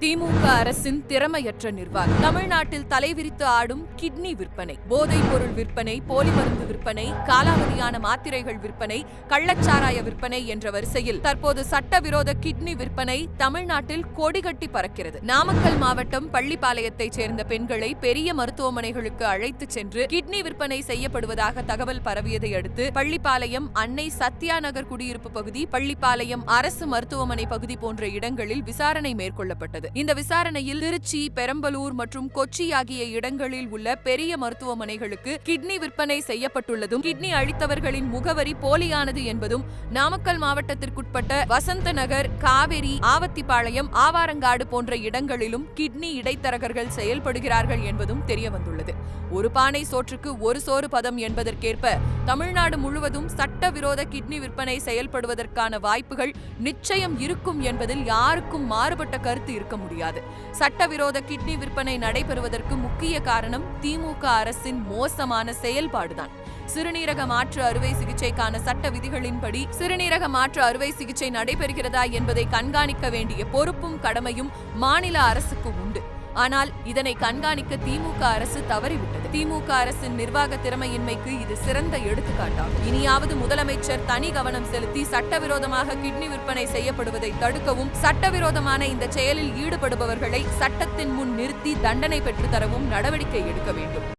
திமுக அரசின் திறமையற்ற நிர்வாகம். தமிழ்நாட்டில் தலைவிரித்து ஆடும் கிட்னி விற்பனை போதைப் பொருள் விற்பனை போலி மருந்து விற்பனை காலாவதியான மாத்திரைகள் விற்பனை கள்ளச்சாராய விற்பனை என்ற வரிசையில் தற்போது சட்டவிரோத கிட்னி விற்பனை தமிழ்நாட்டில் கொடிகட்டி பறக்கிறது. நாமக்கல் மாவட்டம் பள்ளிப்பாளையத்தைச் சேர்ந்த பெண்களை பெரிய மருத்துவமனைகளுக்கு அழைத்துச் சென்று கிட்னி விற்பனை செய்யப்படுவதாக தகவல் பரவியதை அடுத்து பள்ளிப்பாளையம் அன்னை சத்யா நகர் குடியிருப்பு பகுதி பள்ளிப்பாளையம் அரசு மருத்துவமனை பகுதி போன்ற இடங்களில் விசாரணை மேற்கொள்ளப்பட்டது. இந்த விசாரணையில் திருச்சி பெரம்பலூர் மற்றும் கொச்சி ஆகிய இடங்களில் உள்ள பெரிய மருத்துவமனைகளுக்கு கிட்னி விற்பனை செய்யப்பட்டுள்ளதும் கிட்னி அழித்தவர்களின் முகவரி போலியானது என்பதும் நாமக்கல் மாவட்டத்திற்குட்பட்ட வசந்த நகர் காவேரி ஆவத்திப்பாளையம் ஆவாரங்காடு போன்ற இடங்களிலும் கிட்னி இடைத்தரகர்கள் செயல்படுகிறார்கள் என்பதும் தெரியவந்துள்ளது. ஒரு பானை சோற்றுக்கு ஒரு சோறு பதம் என்பதற்கேற்ப தமிழ்நாடு முழுவதும் சட்டவிரோத கிட்னி விற்பனை செயல்படுவதற்கான வாய்ப்புகள் நிச்சயம் இருக்கும் என்பதில் யாருக்கும் மாறுபட்ட கருத்து இருக்க முடியாது. சட்டவிரோத கிட்னி விற்பனை நடைபெறுவதற்கு முக்கிய காரணம் திமுக அரசின் மோசமான செயல்பாடுதான். சிறுநீரக மாற்று அறுவை சிகிச்சைக்கான சட்ட விதிகளின்படி சிறுநீரக மாற்று அறுவை சிகிச்சை நடைபெறுகிறதா என்பதை கண்காணிக்க வேண்டிய பொறுப்பும் கடமையும் மாநில அரசுக்கு உண்டு. ஆனால் இதனை கண்காணிக்க திமுக அரசு தவறிவிட்டது. திமுக அரசின் நிர்வாக திறமையின்மைக்கு இது சிறந்த எடுத்துக்காட்டாகும். இனியாவது முதலமைச்சர் தனி கவனம் செலுத்தி சட்டவிரோதமாக கிட்னி விற்பனை செய்யப்படுவதை தடுக்கவும் சட்டவிரோதமான இந்த செயலில் ஈடுபடுபவர்களை சட்டத்தின் முன் நிறுத்தி தண்டனை பெற்றுத்தரவும் நடவடிக்கை எடுக்க வேண்டும்.